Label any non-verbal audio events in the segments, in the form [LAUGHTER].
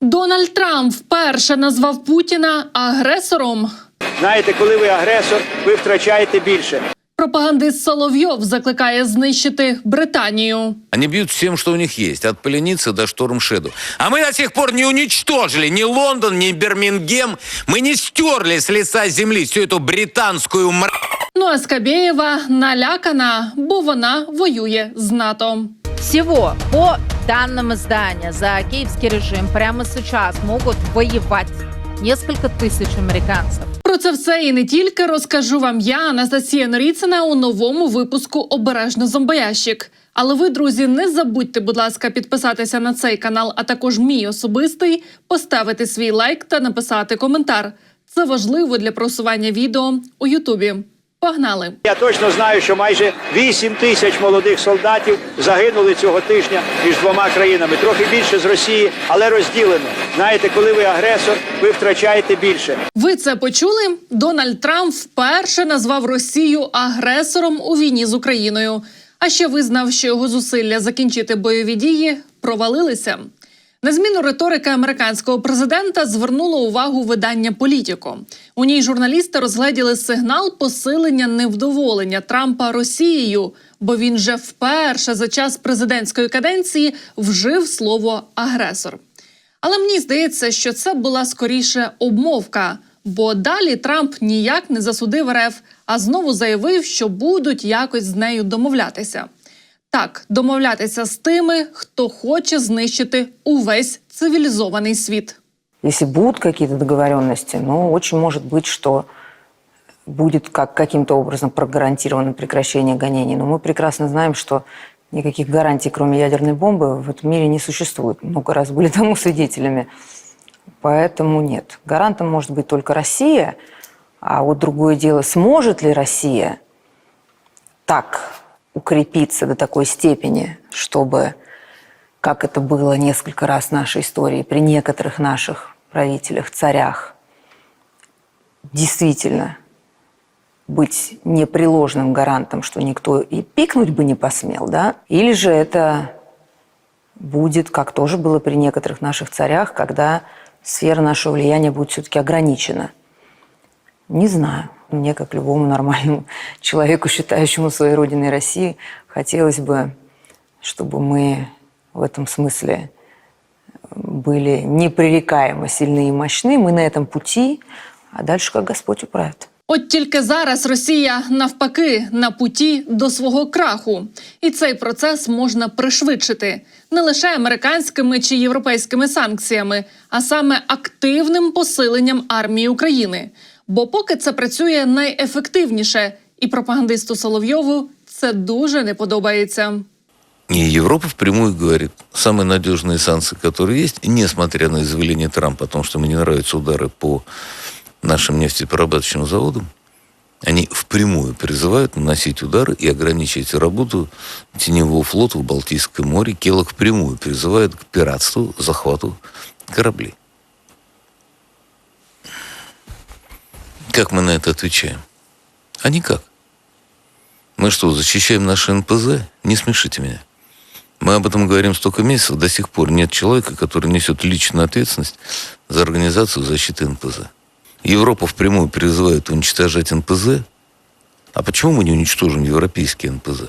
Дональд Трамп вперше назвав Путіна агресором. Знаєте, коли ви агресор, ви втрачаєте більше. Пропагандист Соловйов закликає знищити Британію. Они бьют всем, что у них есть, от Поленицы до Штормшеду. А мы до сих пор не уничтожили ни Лондон, ни Бирмингем. Мы не стерли с лица земли всю эту британскую мр... Ну а Скабєєва налякана, бо вона воює з НАТО. Всего по данным издания за киевский режим прямо сейчас могут воевать несколько тысяч американцев. Про це все і не тільки розкажу вам я, Анастасія Норіцина, у новому випуску Обережно зомбоящик. Але ви, друзі, не забудьте, будь ласка, підписатися на цей канал, а також мій особистий, поставити свій лайк та написати коментар. Це важливо для просування відео у Ютубі. Погнали! Я точно знаю, що майже 8 тисяч молодих солдатів загинули цього тижня між двома країнами. Трохи більше з Росії, але розділено. Знаєте, коли ви агресор, ви втрачаєте більше. Ви це почули? Дональд Трамп вперше назвав Росію агресором у війні з Україною. А ще визнав, що його зусилля закінчити бойові дії провалилися. На зміну риторики американського президента звернуло увагу видання Політіко. У ній журналісти розгледіли сигнал посилення невдоволення Трампа Росією, бо він вже вперше за час президентської каденції вжив слово агресор. Але мені здається, що це була скоріше обмовка, бо далі Трамп ніяк не засудив РФ, а знову заявив, що будуть якось з нею домовлятися. Так, домовлятися з тими, хто хоче знищити увесь цивілізований світ. Если будут какие-то договоренности, ну, очень может быть, что будет как, каким-то образом прогарантировано прекращение гонений. Но мы прекрасно знаем, что никаких гарантий, кроме ядерной бомбы, в этом мире не существует. Много раз были тому свидетелями. Поэтому нет. Гарантом может быть только Россия. А вот другое дело, сможет ли Россия так укрепиться до такой степени, чтобы, как это было несколько раз в нашей истории, при некоторых наших правителях, царях, действительно быть непреложным гарантом, что никто и пикнуть бы не посмел, да? Или же это будет, как тоже было при некоторых наших царях, когда сфера нашего влияния будет все-таки ограничена. Не знаю. Мне, как любому нормальному [LAUGHS] человеку, считающему своей родиной России, хотелось бы, чтобы мы в этом смысле были непререкаемо сильны и мощны. Мы на этом пути, а дальше как Господь управит. От тільки зараз Росія навпаки на путі до свого краху, і цей процес можна пришвидшити не лише американськими чи європейськими санкціями, а саме активним посиленням армії України. Бо поки це працює найефективніше, і пропагандисту Соловйову це дуже не подобається. И Европа впрямую говорит, самые надежные санкции, которые есть, несмотря на заявление Трампа о том, что ему не нравятся удары по нашим нефтеперерабатывающим заводам, они впрямую призывают наносить удары и ограничить работу теневого флота в Балтийском море. Келлог впрямую призывает к пиратству, захвату кораблей. Как мы на это отвечаем? А никак. Мы что, защищаем наши НПЗ? Не смешите меня. Мы об этом говорим столько месяцев, до сих пор нет человека, который несет личную ответственность за организацию защиты НПЗ. Европа впрямую призывает уничтожать НПЗ. А почему мы не уничтожим европейские НПЗ?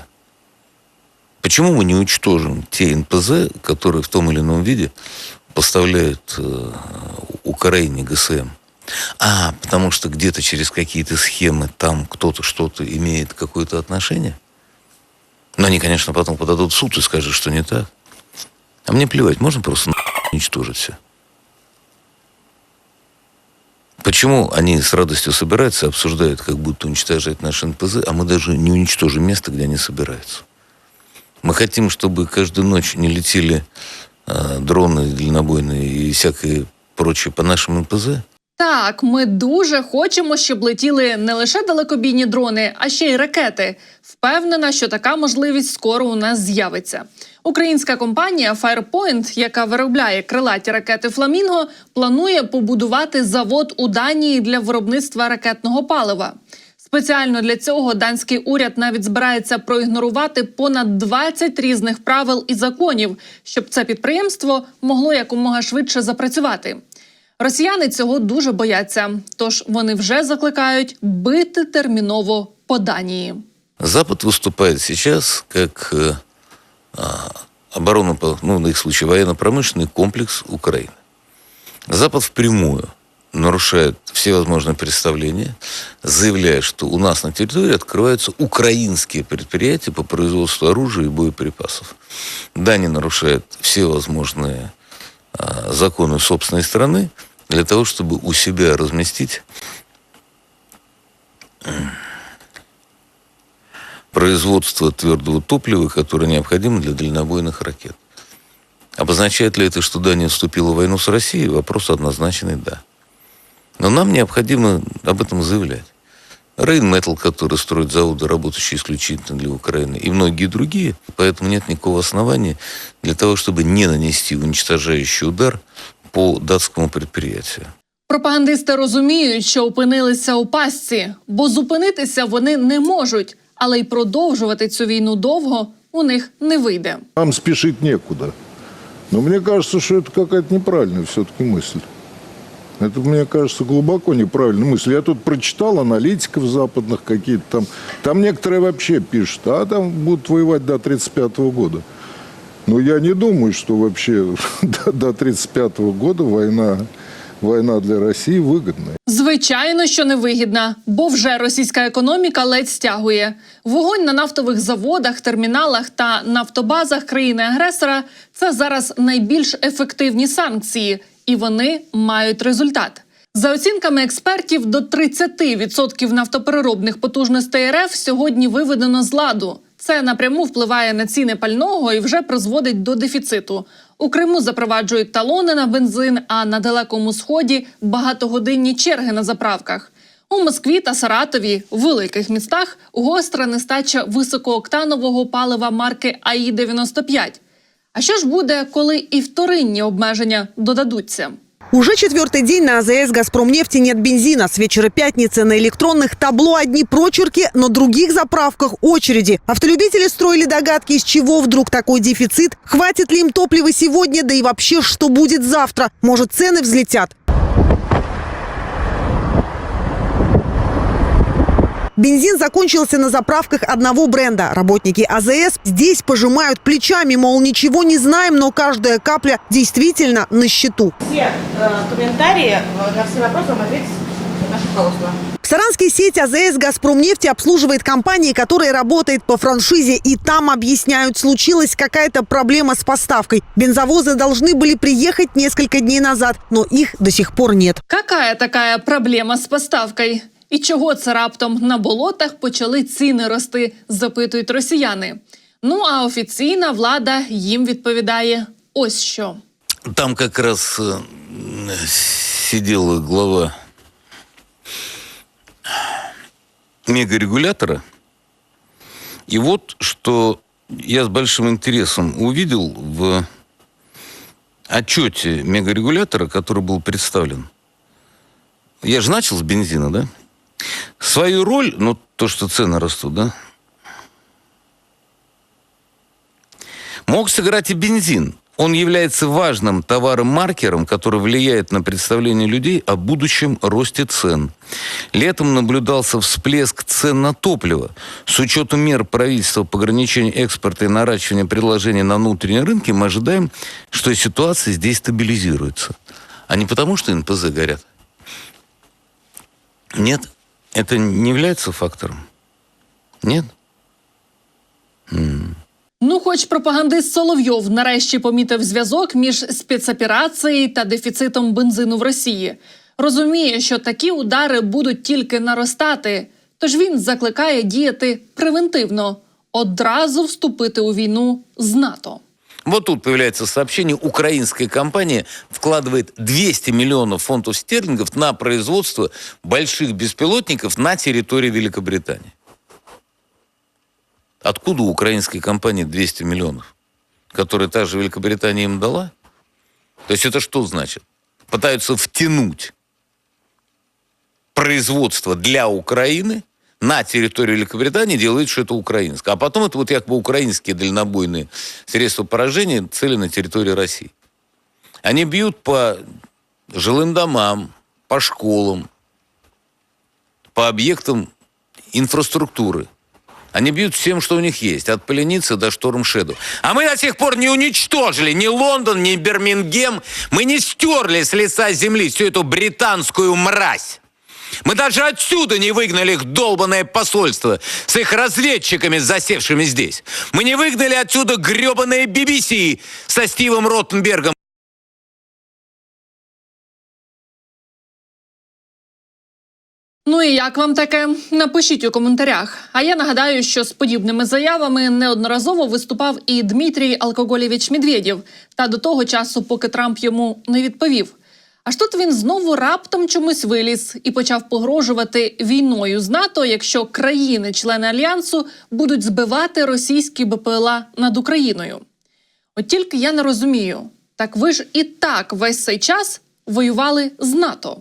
Почему мы не уничтожим те НПЗ, которые в том или ином виде поставляют э, Украине ГСМ? А, потому что где-то через какие-то схемы там кто-то что-то имеет какое-то отношение? Но они, конечно, потом подадут в суд и скажут, что не так. А мне плевать, можно просто уничтожить все. Почему они с радостью собираются, обсуждают, как будто уничтожать наши НПЗ, а мы даже не уничтожим место, где они собираются? Мы хотим, чтобы каждую ночь не летели э, дроны дальнобойные и всякое прочее по нашим НПЗ? Так, ми дуже хочемо, щоб летіли не лише далекобійні дрони, а ще й ракети. Впевнена, що така можливість скоро у нас з'явиться. Українська компанія Firepoint, яка виробляє крилаті ракети Фламінго, планує побудувати завод у Данії для виробництва ракетного палива. Спеціально для цього данський уряд навіть збирається проігнорувати понад 20 різних правил і законів, щоб це підприємство могло якомога швидше запрацювати. Росіяни цього дуже бояться, тож вони вже закликають бити терміново по Данії. Запад выступает сейчас как э, а, оборона, ну, на их случае, военно-промышленный комплекс Украины. Запад впрямую нарушает все возможные представления, заявляя, что у нас на территории открываются украинские предприятия по производству оружия и боеприпасов. Дания нарушает все возможные а, законы собственной страны для того, чтобы у себя разместить производство твердого топлива, которое необходимо для дальнобойных ракет. Обозначает ли это, что Дания вступила в войну с Россией? Вопрос однозначный «да». Но нам необходимо об этом заявлять. Рейнметал, который строит заводы, работающие исключительно для Украины, и многие другие. Поэтому нет никакого основания для того, чтобы не нанести уничтожающий удар по датскому предприятию. Пропагандисти розуміють, що опинилися у пастці, бо зупинитися вони не можуть, але й продовжувати цю війну довго у них не вийде. Нам спешить некуда. Но мне кажется, что это какая-то неправильная все-таки мысль. Это, мне кажется, глубоко неправильная мысль. Я тут прочитал аналитиков западных какие-то там. Там некоторые вообще пишут, а там будут воевать до 1935 года. Но я не думаю, что вообще [LAUGHS] до, до 1935 года война, война для России выгодная. Звичайно, що невигідна, бо вже російська економіка ледь стягує. Вогонь на нафтових заводах, терміналах та нафтобазах країни-агресора це зараз найбільш ефективні санкції, і вони мають результат. За оцінками експертів, до 30% нафтопереробних потужностей РФ сьогодні виведено з ладу. Це напряму впливає на ціни пального і вже призводить до дефіциту. У Криму запроваджують талони на бензин, а на далекому сході багатогодинні черги на заправках. У Москві та Саратові, великих містах, гостра нестача високооктанового палива марки АІ 95 А що ж буде, коли і вторинні обмеження додадуться? Уже четвертый день на АЗС «Газпромнефти» нет бензина. С вечера пятницы на электронных табло одни прочерки, на других заправках очереди. Автолюбители строили догадки, из чего вдруг такой дефицит. Хватит ли им топлива сегодня, да и вообще, что будет завтра? Может, цены взлетят? Бензин закончился на заправках одного бренда. Работники АЗС здесь пожимают плечами, мол, ничего не знаем, но каждая капля действительно на счету. все э, комментарии э, на все вопросы вам ответит наше руководство. В Саранской сеть АЗС «Газпромнефти» обслуживает компании, которая работает по франшизе. И там объясняют, случилась какая-то проблема с поставкой. Бензовозы должны были приехать несколько дней назад, но их до сих пор нет. Какая такая проблема з поставкою? І чого це раптом на болотах почали ціни рости? запитують росіяни. Ну а офіційна влада їм відповідає ось що. Там как раз э, сидела глава мегарегулятора. И вот что я с большим интересом увидел в отчете мегарегулятора, который был представлен. Я же начал с бензина, да? Свою роль, ну, то, что цены растут, да? Мог сыграть и бензин. Он является важным товаром-маркером, который влияет на представление людей о будущем росте цен. Летом наблюдался всплеск цен на топливо. С учетом мер правительства по ограничению экспорта и наращивания предложений на внутреннем рынке, мы ожидаем, что ситуация здесь стабилизируется. А не потому, что НПЗ горят. Нет, это не является фактором. Нет? Ну, хоч пропагандист Соловйов нарешті помітив зв'язок між спецоперацією та дефіцитом бензину в Росії. Розуміє, що такі удари будуть тільки наростати. Тож він закликає діяти превентивно, одразу вступити у війну з НАТО. Вот тут появляется сообщение. Украинская компания вкладывает 200 миллионов фунтов стерлингов на производство больших беспилотников на территории Великобритании. Откуда у украинской компании 200 миллионов? Которые та же Великобритания им дала? То есть это что значит? Пытаются втянуть производство для Украины на территории Великобритании делают, что это украинское. А потом это вот якобы украинские дальнобойные средства поражения цели на территории России. Они бьют по жилым домам, по школам, по объектам инфраструктуры. Они бьют всем, что у них есть, от Поленицы до Шторм-Шеду. А мы до сих пор не уничтожили ни Лондон, ни Бирмингем. Мы не стерли с лица земли всю эту британскую мразь. Мы даже отсюда не выгнали их долбанное посольство с их разведчиками, засевшими здесь. Мы не выгнали отсюда гребаное BBC со Стивом Ротенбергом. Ну і як вам таке? Напишіть у коментарях. А я нагадаю, що з подібними заявами неодноразово виступав і Дмитрій Алкоголєвич Медведєв, та до того часу, поки Трамп йому не відповів. Аж тут він знову раптом чомусь виліз і почав погрожувати війною з НАТО, якщо країни-члени альянсу будуть збивати російські БПЛА над Україною. От тільки я не розумію, так ви ж і так весь цей час воювали з НАТО.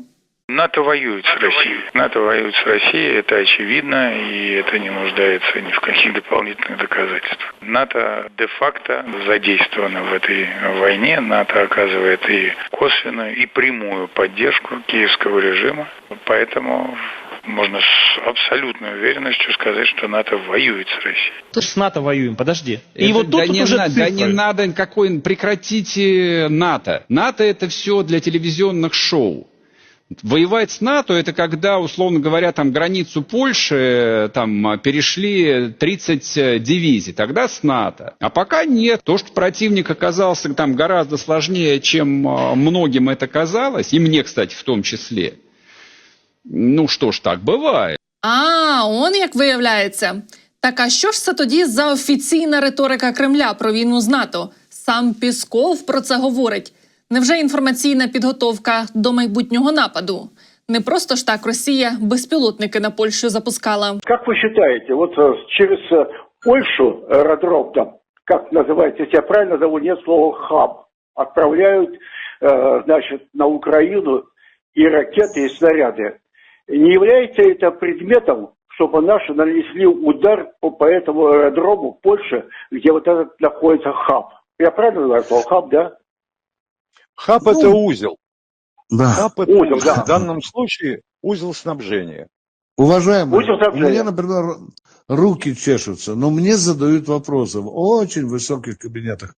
НАТО воюет с Россией. НАТО воюет с Россией, это очевидно, и это не нуждается ни в каких дополнительных доказательствах. НАТО де-факто задействовано в этой войне. НАТО оказывает и косвенную, и прямую поддержку киевского режима. Поэтому можно с абсолютной уверенностью сказать, что НАТО воюет с Россией. с НАТО воюем, подожди. И Это- вот тут, да, тут не уже на- да не надо какой прекратите НАТО. НАТО это все для телевизионных шоу. Воевать с НАТО это когда, условно говоря, там границу Польши э, там а, перешли 30 э, дивизий. Тогда с НАТО. А пока нет. То, что противник оказался там гораздо сложнее, чем а, многим это казалось, и мне, кстати, в том числе. Ну что ж, так бывает. А, он як виявляється. Так а що ж це тоді за офіційна риторика Кремля про війну з НАТО? Сам Пісков про це говорить. Невже інформаційна підготовка до майбутнього нападу? Не просто ж так Росія безпілотники на Польщу запускала. Как вы считаете, вот э, через э, Польшу аэродром там, как называется, если я правильно зову, нет слова хаб, отправляют, э, значит, на Украину и ракеты, и снаряды. Не является это предметом, чтобы наши нанесли удар по, по этому аэродрому в Польше, где вот этот находится хаб? Я правильно называю слово хаб, да? Хаб – это узел. Да. Хаб – это Узел, да. В данном случае узел снабжения. Уважаемые, Узел у снабжения. меня, например, руки чешутся, но мне задают вопросы в очень высоких кабинетах.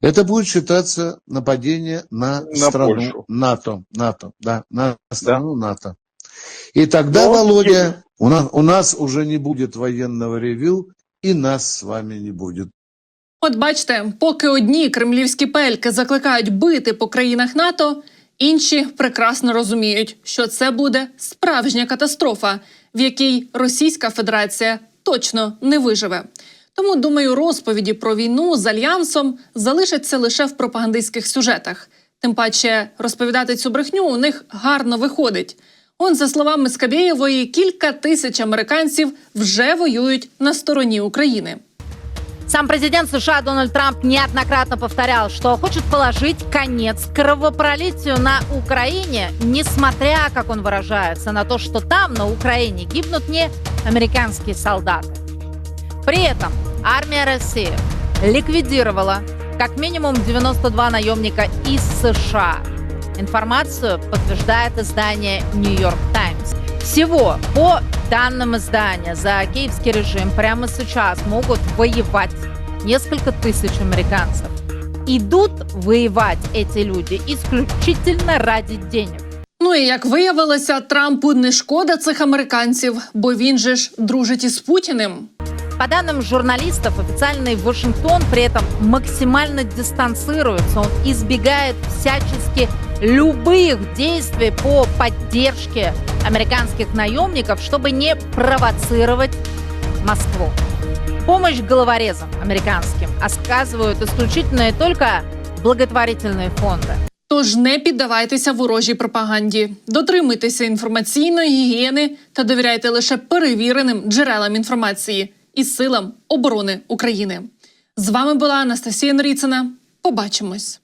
Это будет считаться нападение на, На страну Польшу. НАТО. НАТО, да, на страну НАТО. И тогда, Но Володя, у нас, у нас уже не будет военного ревю, и нас с вами не будет. От бачите, поки одні кремлівські пельки закликають бити по країнах НАТО, інші прекрасно розуміють, що це буде справжня катастрофа, в якій Російська Федерація точно не виживе. Тому думаю, розповіді про війну з альянсом залишаться лише в пропагандистських сюжетах. Тим паче розповідати цю брехню у них гарно виходить. Он, за словами Скабєєвої, кілька тисяч американців вже воюють на стороні України. Сам президент США Дональд Трамп неоднократно повторял, что хочет положить конец кровопролитию на Украине, несмотря, как он выражается, на то, что там, на Украине, гибнут не американские солдаты. При этом армия России ликвидировала как минимум 92 наемника из США. Информацию подтверждает издание Нью-Йорк Таймс. Всего по данным издания за киевский режим прямо сейчас могут воевать несколько тысяч американцев. Идут воевать эти люди исключительно ради денег. Ну і як виявилося, Трампу не шкода цих американців, бо він же ж дружить із Путіним. По данным журналистов, официальный Вашингтон при этом максимально дистанцируется. Он избегает всячески любых действий по поддержке американских наемников, чтобы не провоцировать Москву. Помощь головорезам американским оказывают исключительно и только благотворительные фонды. Тож не піддавайтеся ворожій пропаганді, дотримуйтеся інформаційної гігієни та довіряйте лише перевіреним джерелам інформації і силам оборони України. З вами була Анастасія Норіцина. Побачимось.